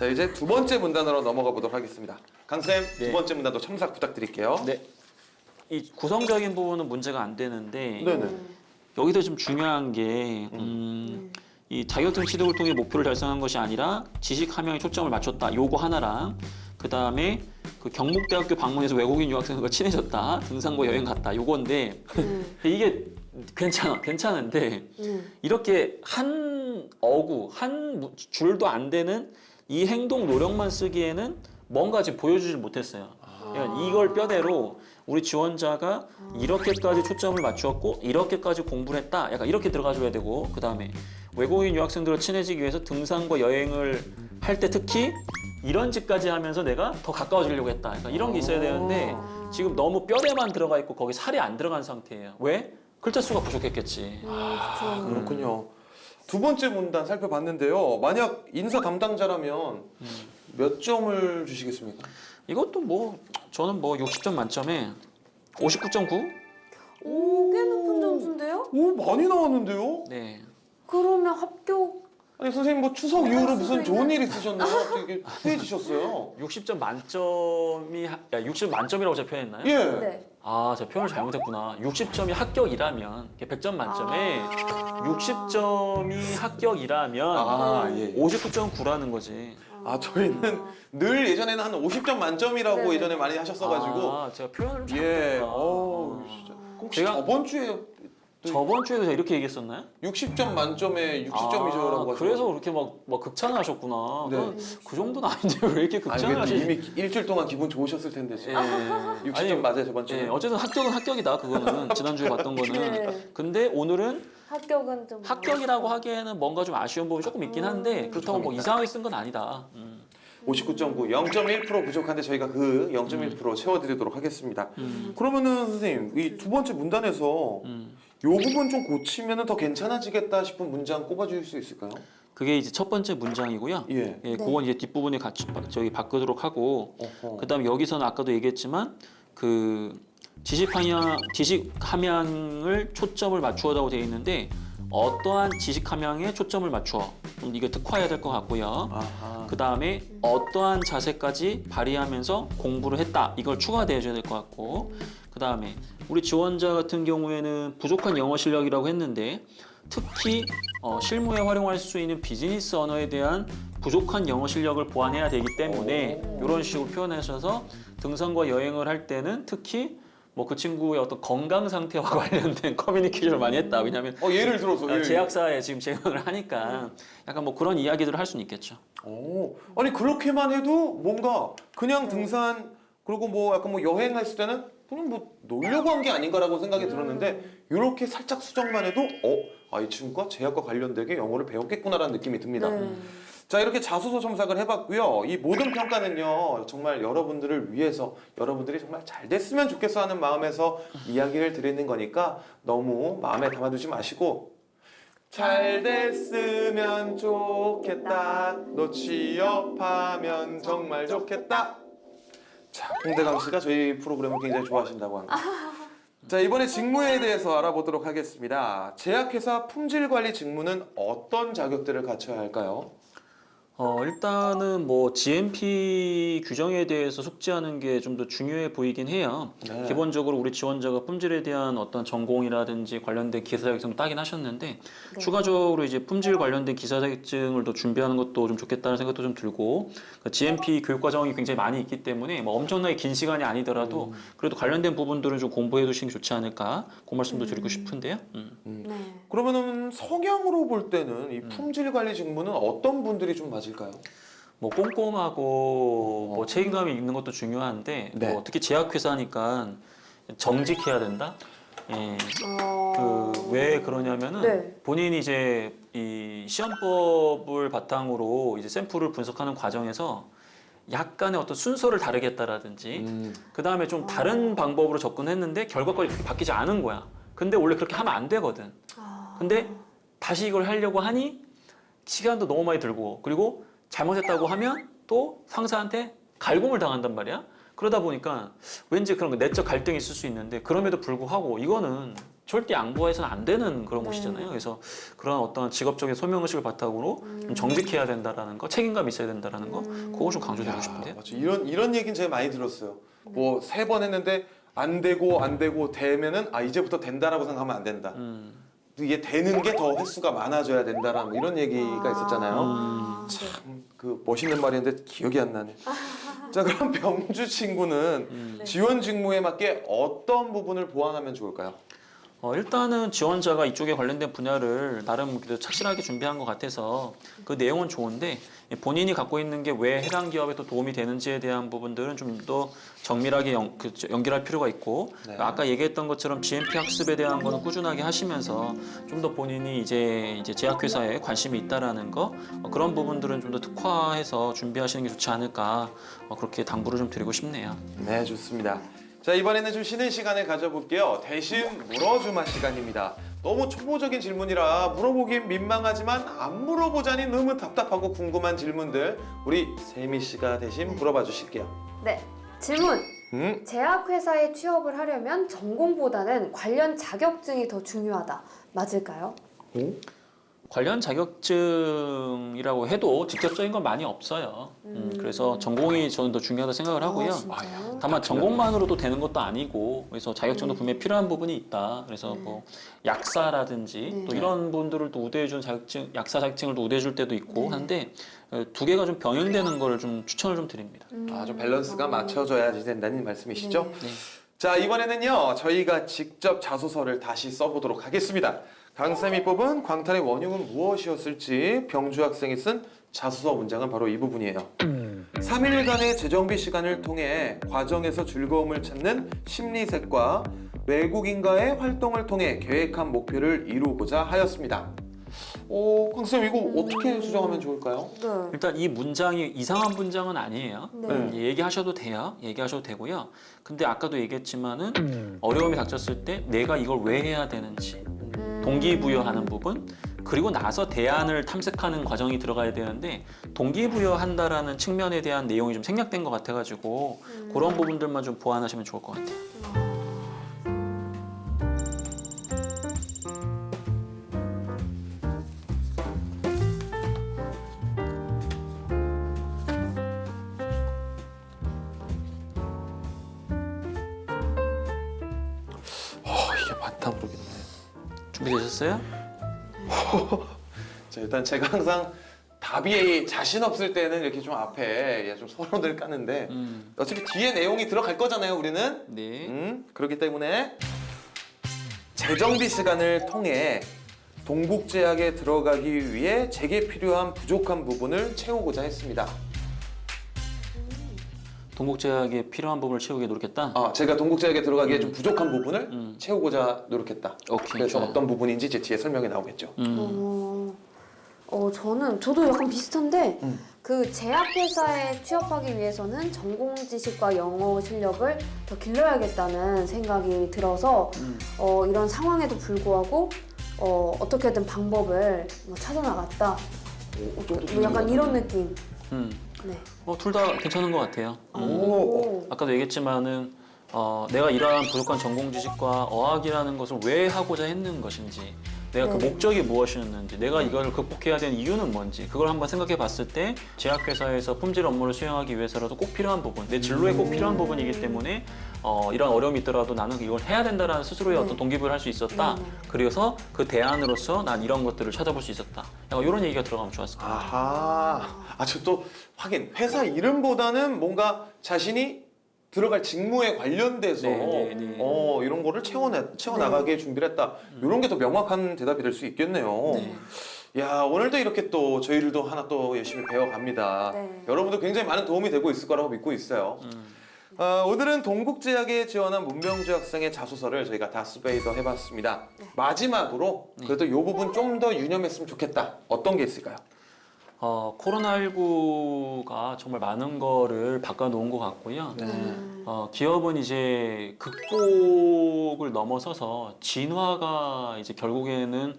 자 이제 두 번째 문단으로 넘어가 보도록 하겠습니다. 강쌤 두 네. 번째 문단도 첨삭 부탁드릴게요. 네. 이 구성적인 부분은 문제가 안 되는데 네네. 여기서 좀 중요한 게 음, 이 자격증 취득을 통해 목표를 달성한 것이 아니라 지식 함양에 초점을 맞췄다. 요거 하나랑 그 다음에 그 경북대학교 방문해서 외국인 유학생과 친해졌다. 등산과 여행 갔다. 요건데 음, 이게 괜찮아, 괜찮은데 음. 이렇게 한 어구, 한 무- 줄도 안 되는 이 행동 노력만 쓰기에는 뭔가 지금 보여주질 못했어요. 그러니까 이걸 뼈대로 우리 지원자가 이렇게까지 초점을 맞추었고 이렇게까지 공부를 했다. 약간 이렇게 들어가줘야 되고 그 다음에 외국인 유학생들과 친해지기 위해서 등산과 여행을 할 때 특히 이런 짓까지 하면서 내가 더 가까워지려고 했다. 그러니까 이런 게 있어야 되는데 지금 너무 뼈대만 들어가 있고 거기 살이 안 들어간 상태예요. 왜? 글자 수가 부족했겠지. 음, 그쵸. 그렇군요. 두 번째 문단 살펴봤는데요. 만약 인사 담당자라면 몇 점을 주시겠습니까? 이것도 뭐 저는 뭐 60점 만점에 59.9? 오, 꽤 높은 점수인데요? 오 많이 나왔는데요? 네. 그러면 합격 아니 선생님 뭐 추석 이후로 무슨 수도 좋은 일 있으셨나요? 갑자기 이렇게 후해지셨어요. 60점 만점이 하- 야 60점 만점이라고 제가 표현했나요? 예. 네. 아, 제가 표현을 잘못했구나. 60점이 합격이라면 100점 만점에 아. 60점이 합격이라면 아 예. 59.9라는 거지. 아 저희는 늘 예전에는 한 50점 만점이라고 네. 예전에 많이 하셨어가지고 아, 제가 표현을 좀 예. 잘못했구나. 어 진짜. 혹시 제가- 저번 주에 저번 주에도 제가 이렇게 얘기했었나요? 60점 만점에 60점이죠라고 아, 그래서 그렇게 막, 막 극찬을 하셨구나. 네. 그, 그 정도는 아닌데 왜 이렇게 아니 극찬을 하시지? 이미 일주일 동안 기분 좋으셨을 텐데 지금. 예. 60점 맞아요 저번 주에. 예, 어쨌든 합격은 합격이다. 그거는 지난주에 봤던 거는. 네. 근데 오늘은 합격은 좀 합격이라고 하기에는 뭔가 좀 아쉬운 부분이 조금 있긴 한데 그렇다고 뭐 이상하게 쓴 건 아니다. 음. 59.9, 0.1% 부족한데 저희가 그 0.1% 채워드리도록 하겠습니다. 음. 그러면은 선생님 이 두 번째 문단에서 음. 요 부분 좀 고치면은 더 괜찮아지겠다 싶은 문장 꼽아주실 수 있을까요? 그게 이제 첫 번째 문장이고요. 예. 예, 네. 그건 이제 뒷부분에 같이 바- 저기 바꾸도록 하고 어허. 그다음 에 여기서는 아까도 얘기했지만 그 지식 함양 지식 함양을 초점을 맞추어라고 되어 있는데 어떠한 지식 함양에 초점을 맞추어 음, 이거 특화해야 될 것 같고요. 아하. 그 다음에 어떠한 자세까지 발휘하면서 공부를 했다 이걸 추가되어줘야 될 것 같고 그 다음에 우리 지원자 같은 경우에는 부족한 영어 실력이라고 했는데 특히 어, 실무에 활용할 수 있는 비즈니스 언어에 대한 부족한 영어 실력을 보완해야 되기 때문에 오. 이런 식으로 표현하셔서 등산과 여행을 할 때는 특히 뭐 그 친구의 어떤 건강 상태와 관련된 커뮤니케이션을 많이 했다 왜냐하면 어 예를 들어서 어, 예, 제약사에 지금 재원을 하니까 약간 뭐 그런 이야기들을 할 수는 있겠죠. 오, 아니 그렇게만 해도 뭔가 그냥 등산 그리고 뭐 약간 뭐 여행했을 때는 그냥 뭐 놀려고 한 게 아닌가라고 생각이 들었는데 이렇게 살짝 수정만 해도 어, 아 이 친구가 제약과 관련되게 영어를 배웠겠구나라는 느낌이 듭니다. 네. 자 이렇게 자소서 첨삭을 해봤고요. 이 모든 평가는요 정말 여러분들을 위해서 여러분들이 정말 잘 됐으면 좋겠어 하는 마음에서 이야기를 드리는 거니까 너무 마음에 담아두지 마시고 잘 됐으면 좋겠다. 너 취업하면 정말 좋겠다. 자 홍대강 씨가 저희 프로그램을 굉장히 좋아하신다고 합니다. 자 이번에 직무에 대해서 알아보도록 하겠습니다. 제약회사 품질관리 직무는 어떤 자격들을 갖춰야 할까요? 어, 일단은 뭐 GMP 규정에 대해서 숙지하는 게 좀 더 중요해 보이긴 해요. 네. 기본적으로 우리 지원자가 품질에 대한 어떤 전공이라든지 관련된 기사 자격증 따긴 하셨는데 네. 추가적으로 이제 품질 관련된 기사 자격증을 더 준비하는 것도 좀 좋겠다는 생각도 좀 들고 그러니까 GMP 교육 과정이 굉장히 많이 있기 때문에 뭐 엄청나게 긴 시간이 아니더라도 그래도 관련된 부분들은 좀 공부해 두시는 게 좋지 않을까 그 말씀도 드리고 싶은데요. 음. 네. 그러면은 성향으로 볼 때는 이 품질 관리 직무는 어떤 분들이 좀 맞을 까요? 뭐 꼼꼼하고 뭐 책임감이 있는 것도 중요한데 네. 뭐 특히 제약회사니까 정직해야 된다. 예. 어... 그왜 그러냐면은 네. 본인이 이제 이 시험법을 바탕으로 이제 샘플을 분석하는 과정에서 약간의 어떤 순서를 다르게 했다라든지 음. 그 다음에 좀 다른 방법으로 접근했는데 그렇게 바뀌지 않은 거야. 근데 원래 그렇게 하면 안 되거든. 아... 근데 다시 이걸 하려고 하니 시간도 너무 많이 들고 그리고 잘못했다고 하면 또 상사한테 갈굼을 당한단 말이야. 그러다 보니까 왠지 그런 거 내적 갈등이 있을 수 있는데 그럼에도 불구하고 이거는 절대 양보해서는 안 되는 그런 네. 곳이잖아요. 그래서 그런 어떤 직업적인 소명의식을 바탕으로 좀 정직해야 된다라는 거, 책임감 있어야 된다라는 거, 그거 좀 강조드리고 야, 싶은데요. 맞죠. 이런 이런 얘기는 제가 많이 들었어요. 뭐 세 번 했는데 안 되고 안 되고 되면은 아 이제부터 된다라고 생각하면 안 된다. 음. 이게 되는 게 더 횟수가 많아져야 된다라는 뭐 이런 얘기가 있었잖아요. 아, 네. 참그 멋있는 말이었는데 기억이 안 나네. 자 그럼 병주 친구는 음. 지원 직무에 맞게 어떤 부분을 보완하면 좋을까요? 어, 일단은 지원자가 이쪽에 관련된 분야를 나름 그래도 착실하게 준비한 것 같아서 그 내용은 좋은데 본인이 갖고 있는 게 왜 해당 기업에 또 도움이 되는지에 대한 부분들은 좀 더 정밀하게 연, 그, 연결할 필요가 있고 네. 아까 얘기했던 것처럼 GMP 학습에 대한 거는 꾸준하게 하시면서 좀 더 본인이 이제 이제 제약회사에 관심이 있다라는 거 어, 그런 부분들은 좀 더 특화해서 준비하시는 게 좋지 않을까 어, 그렇게 당부를 좀 드리고 싶네요. 네 좋습니다. 자 이번에는 좀 쉬는 시간을 가져볼게요. 대신 물어주마 시간입니다. 너무 초보적인 질문이라 물어보긴 민망하지만 안 물어보자니 너무 답답하고 궁금한 질문들 우리 세미 씨가 대신 물어봐 주실게요. 네. 질문. 음? 제약회사에 취업을 하려면 전공보다는 관련 자격증이 더 중요하다. 맞을까요? 관련 자격증이라고 해도 직접적인 건 많이 없어요. 음, 음. 그래서 전공이 저는 더 중요하다 생각을 하고요. 아? 다만 전공만으로도 되는 것도 아니고 그래서 자격증도 음. 분명히 필요한 부분이 있다. 그래서 네. 뭐 약사라든지 네. 또 이런 분들을 또 우대해 준 자격증, 약사 자격증을 또 우대해 줄 때도 있고 네. 한데 어, 두 개가 좀 병행되는 거를 좀 추천을 좀 드립니다. 음. 아좀 밸런스가 맞춰져야지 된다는 말씀이시죠? 네. 네. 자 이번에는요 저희가 직접 자소서를 다시 써보도록 하겠습니다. 강쌤이 뽑은 광탄의 원흉은 무엇이었을지 병주 학생이 쓴 자소서 문장은 바로 이 부분이에요. 3일간의 재정비 시간을 통해 과정에서 즐거움을 찾는 심리색과 외국인과의 활동을 통해 계획한 목표를 이루고자 하였습니다. 오, 강쌤 이거 어떻게 수정하면 좋을까요? 네. 일단 이 문장이 이상한 문장은 아니에요. 네. 네. 얘기하셔도 돼요. 얘기하셔도 되고요. 근데 아까도 얘기했지만은 어려움이 닥쳤을 때 내가 이걸 왜 해야 되는지 음. 동기부여하는 부분 그리고 나서 대안을 탐색하는 과정이 들어가야 되는데 동기부여한다라는 측면에 대한 내용이 좀 생략된 것 같아가지고 음. 그런 부분들만 좀 보완하시면 좋을 것 같아요. 준비되셨어요? 자 일단 제가 항상 답이 자신 없을 때는 이렇게 좀 앞에 좀 서론을 까는데 음, 어차피 뒤에 내용이 들어갈 거잖아요 우리는 네. 음, 그렇기 때문에 재정비 시간을 통해 동국제약에 들어가기 위해 제게 필요한 부족한 부분을 채우고자 했습니다 동국제약에 필요한 부분을 채우기 노력했다. 아 제가 동국제약에 들어가기에 좀 부족한 부분을 음. 채우고자 노력했다 오케이. 그래서 좋아요. 어떤 부분인지 제 뒤에 설명이 나오겠죠 음. 어, 어, 저는 저도 약간 비슷한데 음. 그 제약회사에 취업하기 위해서는 전공 지식과 영어 실력을 더 길러야겠다는 생각이 들어서 음. 어, 이런 상황에도 불구하고 어, 어떻게든 방법을 뭐 찾아나갔다. 뭐 약간 이런 느낌. 음. 네. 어, 둘 다 괜찮은 것 같아요. 음. 오. 아까도 얘기했지만은 어, 내가 이러한 부족한 전공 지식과 어학이라는 것을 왜 하고자 했는 것인지 내가 그 네. 목적이 무엇이었는지 내가 이걸 극복해야 되는 이유는 뭔지 그걸 한번 생각해 봤을 때 제약회사에서 품질 업무를 수행하기 위해서라도 꼭 필요한 부분 내 진로에 꼭 필요한 부분이기 때문에 어, 이런 어려움이 있더라도 나는 이걸 해야 된다라는 스스로의 네. 어떤 동기부여를 할 수 있었다 네, 네. 그래서 그 대안으로서 난 이런 것들을 찾아볼 수 있었다 약간 이런 얘기가 들어가면 좋았을 것 같아요 아하 아 저또 확인 회사 이름보다는 뭔가 자신이 들어갈 직무에 관련돼서 네, 네, 네. 어 이런 거를 채워내 채워 나가게 준비를 했다 이런 게 더 명확한 대답이 될 수 있겠네요. 네. 야 오늘도 이렇게 또 저희들도 하나 또 열심히 배워갑니다. 네. 여러분도 굉장히 많은 도움이 되고 있을 거라고 믿고 있어요. 음. 어, 오늘은 동국제약에 지원한 문명주 학생의 자소서를 저희가 다스베이더 해봤습니다. 네. 마지막으로 그래도 이 부분 좀 더 유념했으면 좋겠다. 어떤 게 있을까요? 어, 코로나19가 정말 많은 거를 바꿔놓은 것 같고요. 네. 음. 어, 기업은 이제 극복을 넘어서서 진화가 이제 결국에는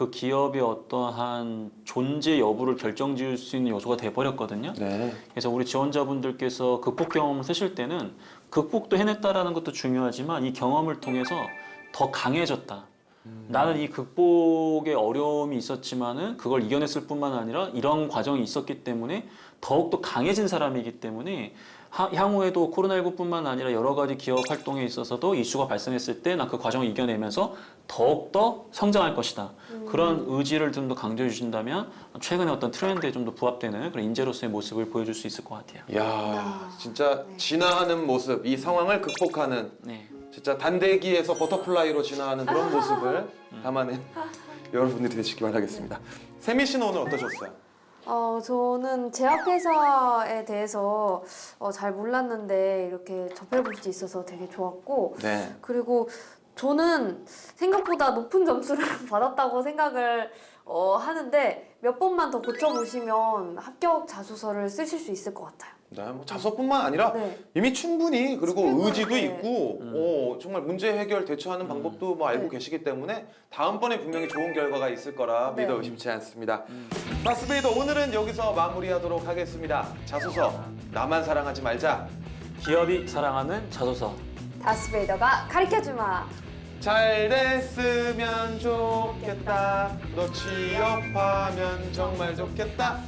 그 기업의 어떠한 존재 여부를 결정지을 수 있는 요소가 돼버렸거든요. 네. 그래서 우리 지원자분들께서 극복 경험을 쓰실 때는 극복도 해냈다라는 것도 중요하지만 이 경험을 통해서 더 강해졌다. 나는 이 극복의 어려움이 있었지만은 그걸 이겨냈을 뿐만 아니라 이런 과정이 있었기 때문에 더욱더 강해진 사람이기 때문에 하- 향후에도 코로나19뿐만 아니라 여러 가지 기업 활동에 있어서도 이슈가 발생했을 때 나 그 과정을 이겨내면서 더욱더 성장할 것이다. 그런 의지를 좀 더 강조해 주신다면 최근에 어떤 트렌드에 좀 더 부합되는 그런 인재로서의 모습을 보여줄 수 있을 것 같아요. 야, 야. 진짜 네. 진화하는 모습, 이 상황을 극복하는 네. 진짜 단대기에서 버터플라이로 진화하는 그런 모습을 담아낸 여러분들이 되시기 바라겠습니다. 세미 씨는 오늘 어떠셨어요? 어, 저는 제약회사에 대해서 어, 잘 몰랐는데 이렇게 접해볼 수 있어서 되게 좋았고 네. 그리고 저는 생각보다 높은 점수를 받았다고 생각을 어, 하는데 몇 번만 더 고쳐보시면 합격 자소서를 쓰실 수 있을 것 같아요. 네, 뭐 자소뿐만 아니라 네. 이미 충분히 그리고 의지도 네. 있고 음. 어, 정말 문제 해결 대처하는 방법도 뭐 알고 네. 계시기 때문에 다음번에 분명히 좋은 결과가 있을 거라 네. 믿어 의심치 않습니다. 음. 마스베이더 오늘은 여기서 마무리하도록 하겠습니다. 자소서 나만 사랑하지 말자. 기업이 사랑하는 자소서. 다스베이더가 가르쳐주마. 잘 됐으면 좋겠다. 너 취업하면 정말 좋겠다.